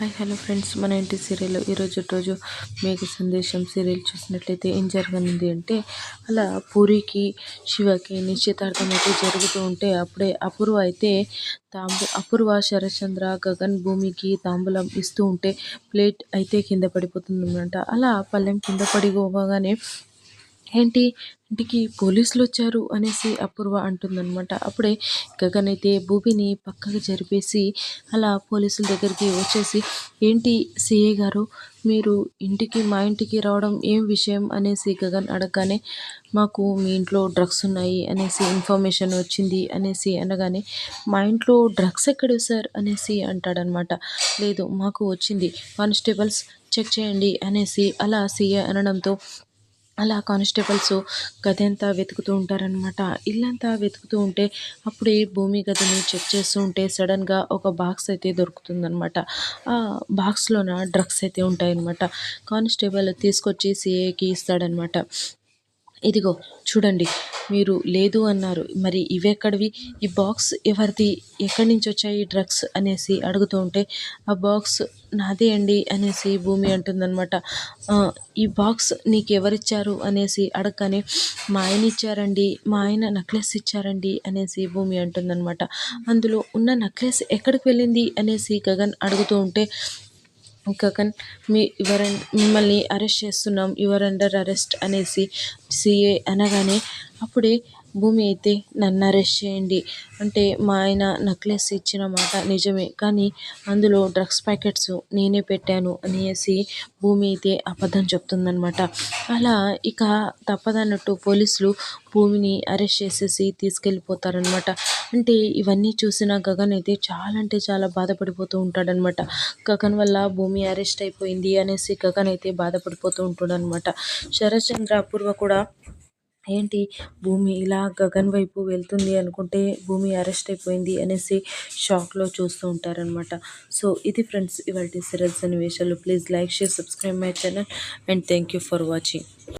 Hi hello friends. మన ఇంటి serial ఈరోజు రోజు మేఘ సందేశం సీరియల్ చూసినట్లయితే ఏం జరగనుంది అంటే అలా పూరికి శివకి నిశ్చితార్థం అయితే జరుగుతూ ఉంటే అప్పుడే అపూర్వ అయితే తాంబు అపూర్వ శరచంద్ర గగన్ భూమికి తాంబూలం ఇస్తూ ఉంటే ప్లేట్ అయితే కింద పడిపోతుందన్నమాట. అలా పళ్ళెం కింద పడిపోగానే ఏంటి? ఇంటికి పోలీసులు వచ్చారు అనేసి అపూర్వ అంటుందన్నమాట. అప్పుడే గగన్ అయితే భూమిని పక్కకు జరిపేసి అలా పోలీసుల దగ్గరికి వచ్చేసి ఏంటి సిఏ గారు మీరు ఇంటికి మా ఇంటికి రావడం ఏం విషయం? అనేసి గగన్ అడగగానే మాకు మీ ఇంట్లో డ్రగ్స్ ఉన్నాయి అనేసి ఇన్ఫర్మేషన్ వచ్చింది అనేసి అనగానే మా ఇంట్లో డ్రగ్స్ ఎక్కడ సార్? అనేసి అంటాడనమాట లేదు మాకు వచ్చింది. కానిస్టేబుల్స్ చెక్ చేయండి అనేసి అలా సీఏ అనడంతో అలా కానిస్టేబుల్స్ గదంతా వెతుకుతూ ఉంటారనమాట ఇల్లంతా వెతుకుతూ ఉంటే అప్పుడే భూమి గదిని చెక్ చేస్తూ ఉంటే సడన్గా ఒక బాక్స్ అయితే దొరుకుతుందనమాట ఆ బాక్స్లోన డ్రగ్స్ అయితే ఉంటాయన్నమాట. కానిస్టేబుల్ తీసుకొచ్చి సిఏకి ఇస్తాడనమాట ఇదిగో చూడండి. మీరు లేదు అన్నారు. మరి ఇవెక్కడివి ఈ బాక్స్ ఎవరిది? ఎక్కడి నుంచి వచ్చాయి డ్రగ్స్? అనేసి అడుగుతూ ఉంటే ఆ బాక్స్ నాదే అండి అనేసి భూమి అంటుందన్నమాట. ఈ బాక్స్ నీకు ఎవరిచ్చారు అనేసి అడగగానే మా ఆయన ఇచ్చారండి మా ఆయన నెక్లెస్ ఇచ్చారండి అనేసి భూమి అంటుందన్నమాట. అందులో ఉన్న నెక్లెస్ ఎక్కడికి వెళ్ళింది? అనేసి గగన్ అడుగుతూ ఉంటే గగన్ మీ యువర్ మిమ్మల్ని అరెస్ట్ చేస్తున్నాం యువర్ అండర్ అరెస్ట్ అనేసి సిఏ అనగానే అప్పుడే భూమి అయితే నన్ను అరెస్ట్ చేయండి. అంటే మా ఆయన నెక్లెస్ ఇచ్చిన మాట నిజమే. కానీ అందులో డ్రగ్స్ ప్యాకెట్స్ నేనే పెట్టాను అనేసి భూమి అయితే అబద్ధం చెప్తుందనమాట అలా ఇక తప్పదన్నట్టు పోలీసులు భూమిని అరెస్ట్ చేసేసి తీసుకెళ్ళిపోతారనమాట అంటే ఇవన్నీ చూసిన గగన్ అయితే చాలా అంటే చాలా బాధపడిపోతూ ఉంటాడనమాట గగన్ వల్ల భూమి అరెస్ట్ అయిపోయింది అనేసి గగన్ అయితే బాధపడిపోతూ ఉంటాడనమాట శరత్చంద్ర అపూర్వ కూడా ఏంటి? భూమి ఇలా గగన్ వైపు వెళ్తుంది అనుకుంటే భూమి అరెస్ట్ అయిపోయింది అనేసి షాక్లో చూస్తూ ఉంటారనమాట సో ఇది ఫ్రెండ్స్ ఇవాళ సిరజ్ సన్నివేశాలు. Please like share subscribe my channel and thank you for watching.